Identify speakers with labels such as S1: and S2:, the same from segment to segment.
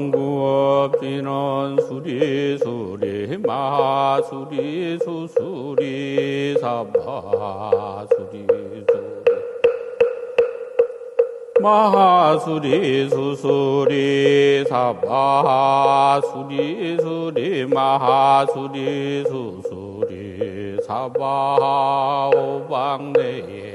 S1: 영구업지는 수리 수리 마수리 수수리 사바 수리 마하수리 수수리 사바 수리 수리 마하수리 수수리 사바 오방내에 지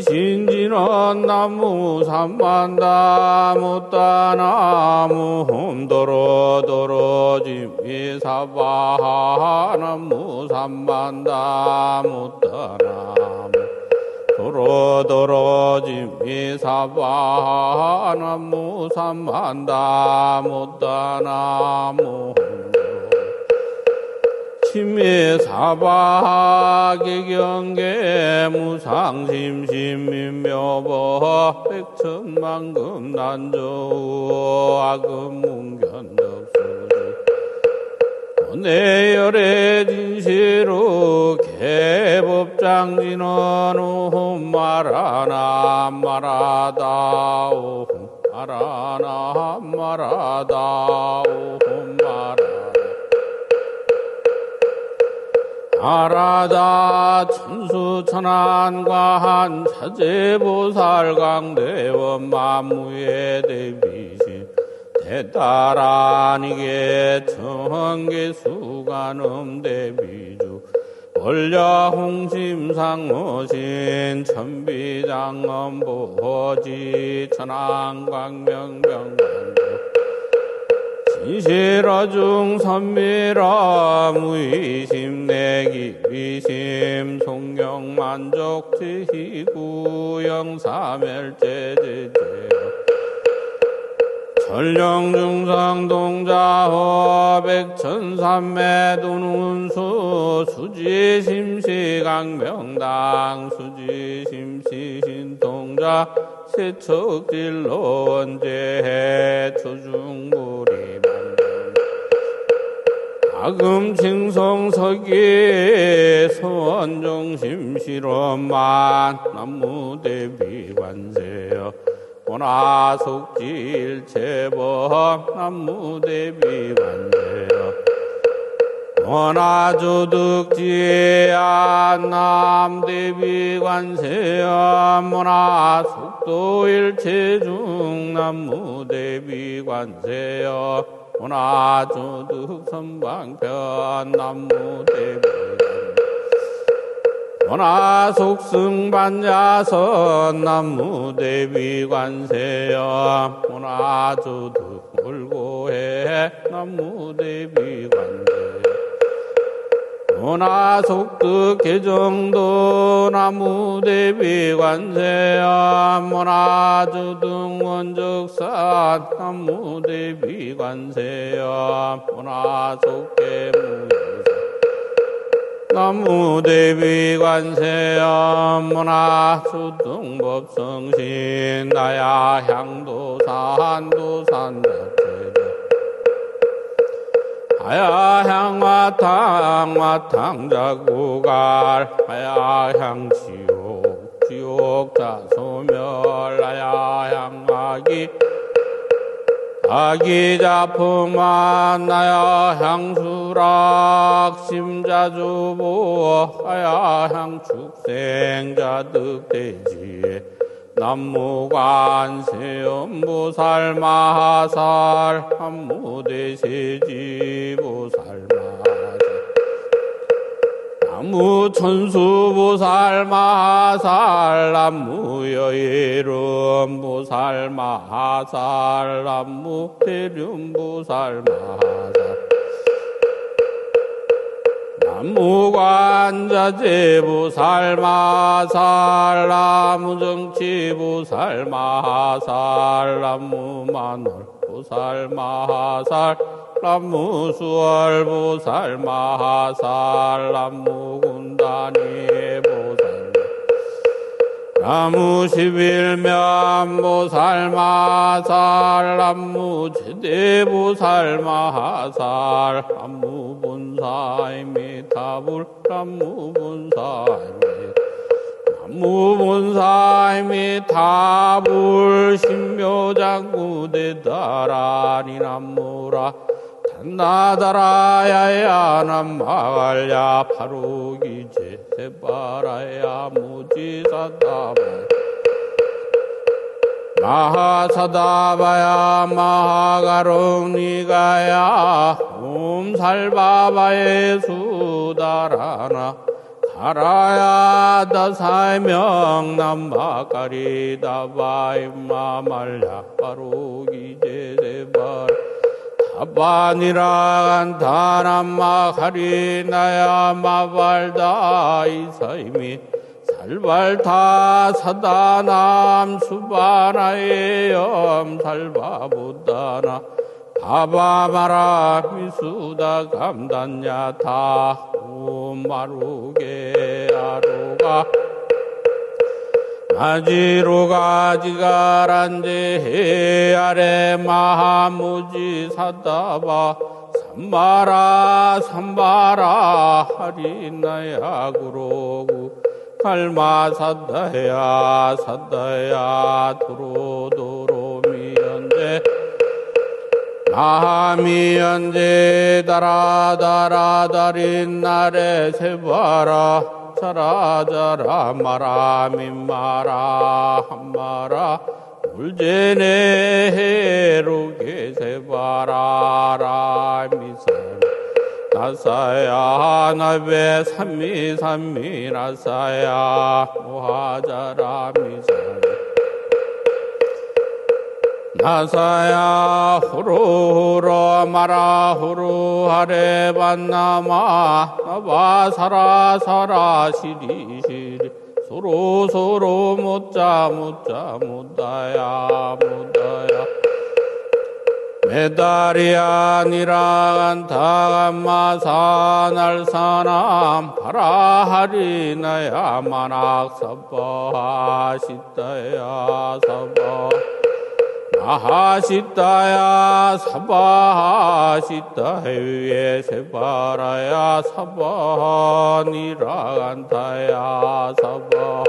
S1: 신지는 나무 삼만나무 따나무 홈도로도로 지미사바 나무 삼만나무 따나무 도로도로 지미사바 나무 삼만나무 따나무 심해 사박의 경계 무상심심민묘보 백천만금 난조 악음 문견덕수지. 내열의 진시로 개법장진은 오흠 말하나 말하다 오흠 말하나 말하다 오흠 말하나 아라자 천수천안과한 차제보살강대원 만무의 대비신 대따라니게 청계수관음 대비주 원려홍심상무신 천비장엄보지 천안광명명관조 이시라중 선미라 무의심 내기 위심 송경만족 지희구 영 사멸제제제. 전령 중상 동자호 백천삼매도눈수 수지심시 강명당 수지심시 신동자 세척질로 원제해 초중부리 아금칭성석이 소원종심실험만 남무대비 관세여 원하속질체법 남무대비 관세여 원하조득지안 남대비 관세여 원하속 도일체중 남무대비관세여. 원하조득 선방편 남무대비관 원하속승반야선 남무대비관세여. 원하조득 물고해. 남무대비관세여 문화속득 개정도 나무대비 관세야. 문화주등 원적산 나무대비 관세야. 문화속계 무사. 나무대비 관세야. 문화수등법성신. 나야 향도산 도산자체 하야 향화 탕 화 탕자구갈. 하야 향지옥 지옥 자소멸. 하야향아기 아기자품만 나야 향수락 심자주보 하야 향축생자 득대지에 남무관세음보살 마살 한무대세지보살 마살. 남무천수보살 마살 남무여이름보살 마살 남무대륜보살 마살. 남 무관자제보살 마살 나무정치보살 마살 남무만월 보살 마살 남무수월보살 마살 남무군단이 보살 나무 십일면 보살 마살 남무 제대보살 마살 남무 본사이미 타불 남무 본사이미 무문사임이 다불 신묘장구대 다라니 남무라. 단 나다라야야 남마갈야 바로기 제세바라야 무지사다바. 마하사다바야 마하가롱니가야 옴살바바의 수다라나. 가라야 다사명 남마가리다바임마말야 바로기 제세발 다 바니라 간다남마가리나야 마발다 이사이미 살발타 사다남 수바나의 염살바보다나 바바마라 미수다 감단야타 마루게 아로가 마지로가 지가란제 해아래 마하무지 사다바 삼바라 삼바라 하리나야 구로구. 칼마 사다야 사다야 도로도로 미연제. 마미연제 다라다라다린 날에 세바라 자라 자라 마라 민마라 한마라 울제네 해로게 세바라라 미선 나사야 나베 삼미 삼미 나사야 모하자라 미선 나사야 후루후루 마라 후루하레 반나마 나바사라 사라 시리 시리. 소로 소로 못자 못자 못다야 못다야. 메달이 아니라 안타감마사 날사남 바라하리나야 만악사바 시다야 사바 마하시다야 사바하시다. 해위에 세바라야 사바니라 간타야 사바.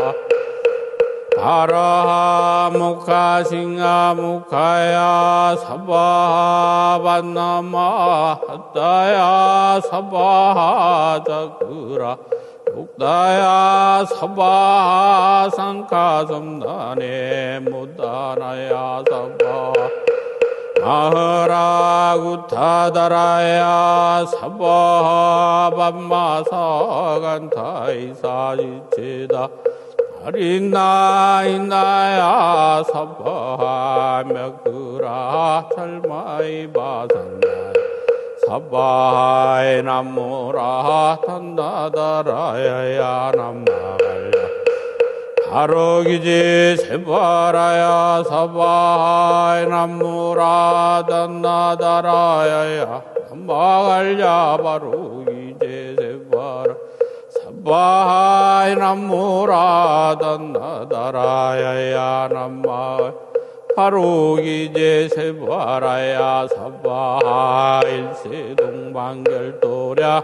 S1: 바라하 무카 싱하 무카야 사바하 반나마 하다야 사바하 자그라. 육 다야 사바 상카 섬나네. 무다나야 사바. 마하라 구타다라야 사바 밤마사 간타이사 지체다. 아리나 이나야 사바 맥그라 찰마이 바산나 사바에 남무라 탄다다라야야 남마갈야. 바로기지 세바라야 사바에 남무라 단나다라야야. 남마갈야 바로기지 세바라. 사바에 남무라 단나다라야야 남마갈 바로기제 세바라야 사바 일세 동방결도랴.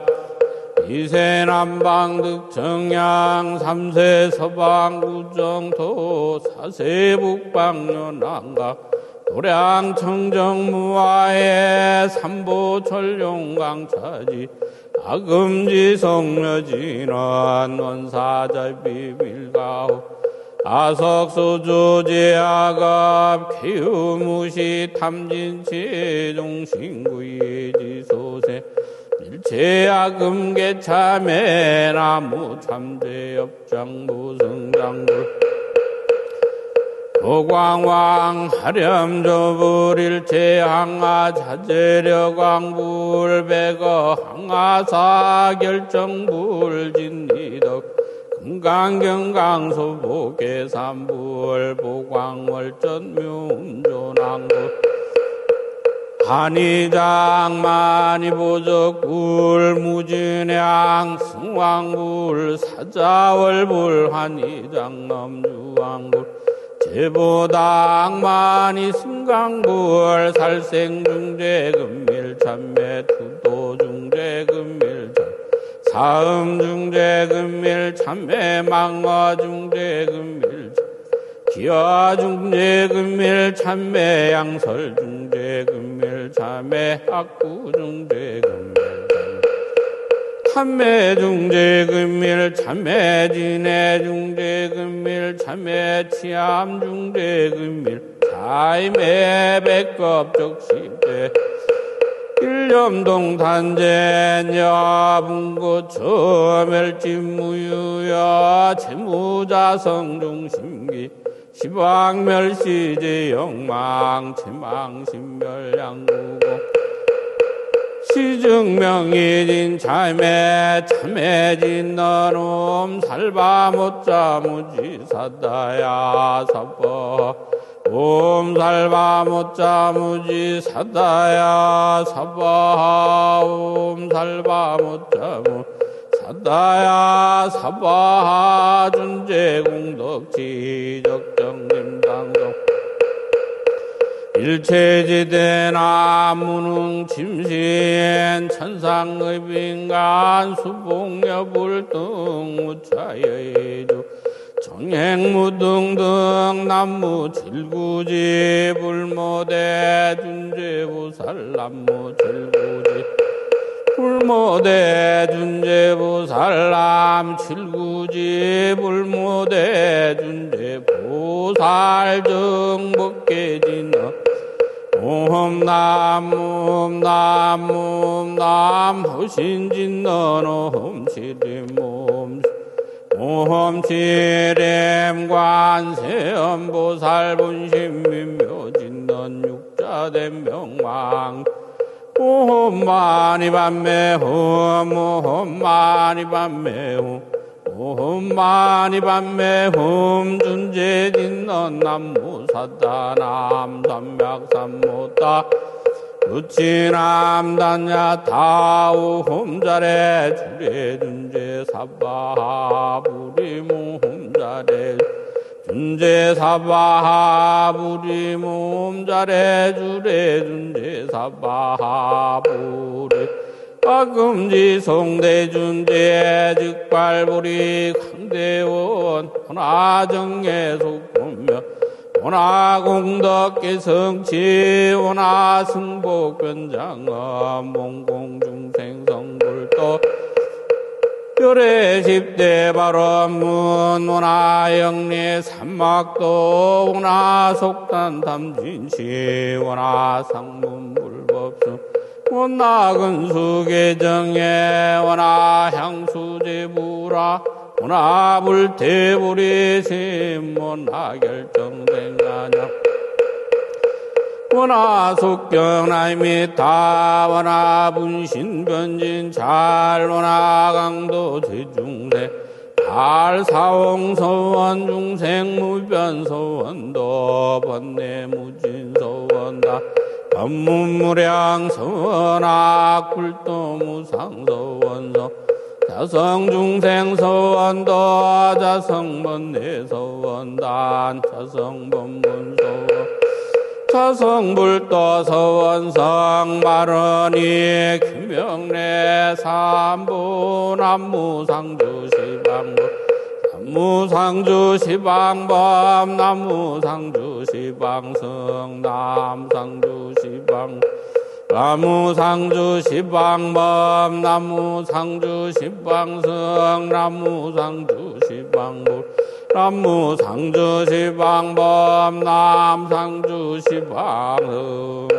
S1: 이세 남방 득 정양 삼세 서방 구정도 사세 북방 연안가. 도량 청정무화의 삼보 철룡강차지. 아금지 성묘진원 원사자비 밀가호 아석소조제아갑 개유무시 탐진치 종신구이지소세 일체아금계참에 나무 참제엽장 무승장불 도광왕 하렴조불 일체 항아 자제려광불 백어 항아사 결정불 진리덕 금강경강소 보계삼불 보광월전묘운조낭불 한의장 만이보적불 무진양 승왕불 사자월불 한의장 넘주왕불 제보당 만이 승강불 살생중재 금밀참매 투도중재 금밀참 다음 중재금밀 참매 망어 중재금밀 기아 중재금밀 참매 양설 중재금밀 참매 학구 중재금밀 참매 중재금밀 참매 진해 중재금밀 참매 치암 중재금밀 사임의 백급 적시대 일념동 단전 야분고 처멸진무유야 재무자성 중심기 시방멸시제 영망 체망신멸양구고 시증명이진 참매 참매진 너놈 살바 못자 무지사다야 사법 옴살바 못자 무지 사다야 사바 옴살바 못자 무 사다야 사바 준재 공덕 지 적정림당동 일체지대 나무능 침신 천상의 빈간 수봉여 불등 무차여의주 정행무등등 남무 칠구지 불모대 준재보살 남무 칠구지. 불모대 준재보살람 칠구지 불모대 준재보살 정복계진어 옴남옴남옴남 호신진너노 홈치리몸 옴치렘 관세음보살 분심민묘진넌 육자된 명망. 옴마니 밤매 홈 옴마니 밤매 홈 옴마니 밤매 홈 준재진넌 남무사다 남삼맥삼모다 우치남단야 다우 홈자래 주례 준재 사바 부리무 홈자래 준재 사바 부리무 홈자래 주례 준재 사바 부리 아금지 성대 준재 즉발부리 강대원 하나정예 속보며 오나 공덕계 성치 오나 승복변장엄 몽공중생 성불도 별의 십대 발언문 오나 영리 삼막도 오나 속단 탐진시 오나 상문 불법수 오나 근수계정에 오나 향수제부라 오나 불태불이 심문하 결정된 가냐? 원하 속경나임이 다 원하 분신변진 잘 원하 강도 제중세 달사홍서원 중생무변서원도 번뇌무진서원다 법문무량서원악 굴도무상서원서 자성 중생 서원도 자성 번뇌 서원단 자성번문서원 자성 불도 서원성 마른이 김명래 삼부 남무상주 시방부 남무상주 시방법 남무상주 시방성 남상주시방 나무상주시방법 나무상주시방성 나무상주시방법 남무상주시방법 남상주시방성